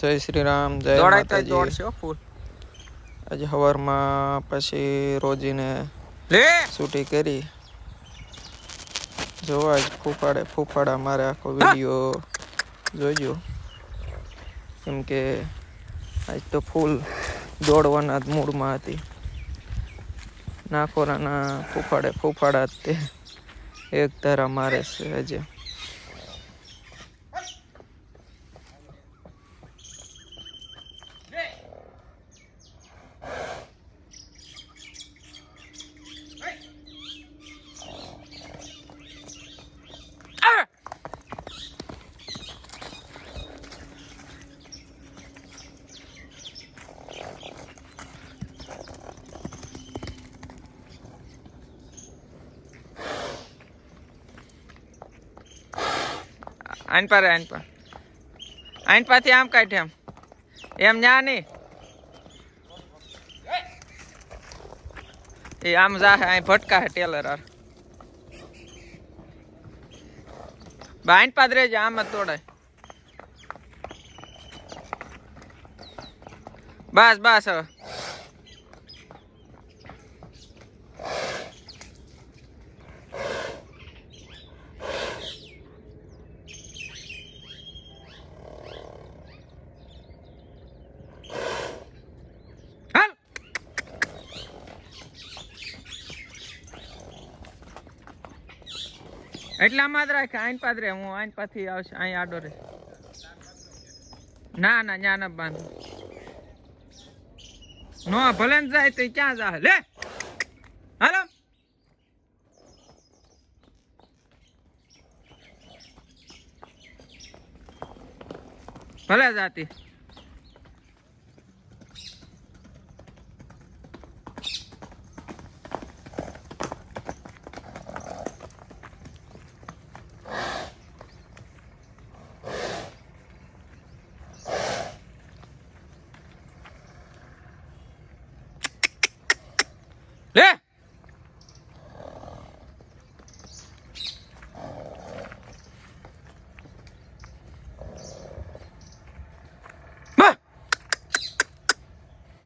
જય શ્રી રામ જય માતાજી. ફૂલ. આજે સવારમાં પછી રોજીને છૂટી કરી. જોવા જ ફૂફાડે ફૂફાડા મારે આખો વીડિયો જોજો. કેમ કે આજ તો ફૂલ દોડવાના જ મૂડમાં હતી. નાખોરાના ફૂફાડે ફૂફાડા તે. એક ધારા મારે છે આજે. આઈન પર આઈન પર. આઈન પાથી આમ કાઢે એમ. એમ ન્યા નહીં. એ આમ જાહે અહીં ભટકા હે ટેલર આર બાઈન પાદરે જ આમ જ તોડાય બસ બસ હવે હાલ એટલામાં જ રાખ આઈન પાદરે હું, આઈન પાથી આવશે. અહીં આડો રે. ના ના, ન્યા ના નો, ભલે જાય તો ક્યાં જા લે! હાલો! ભલે જાતી. લે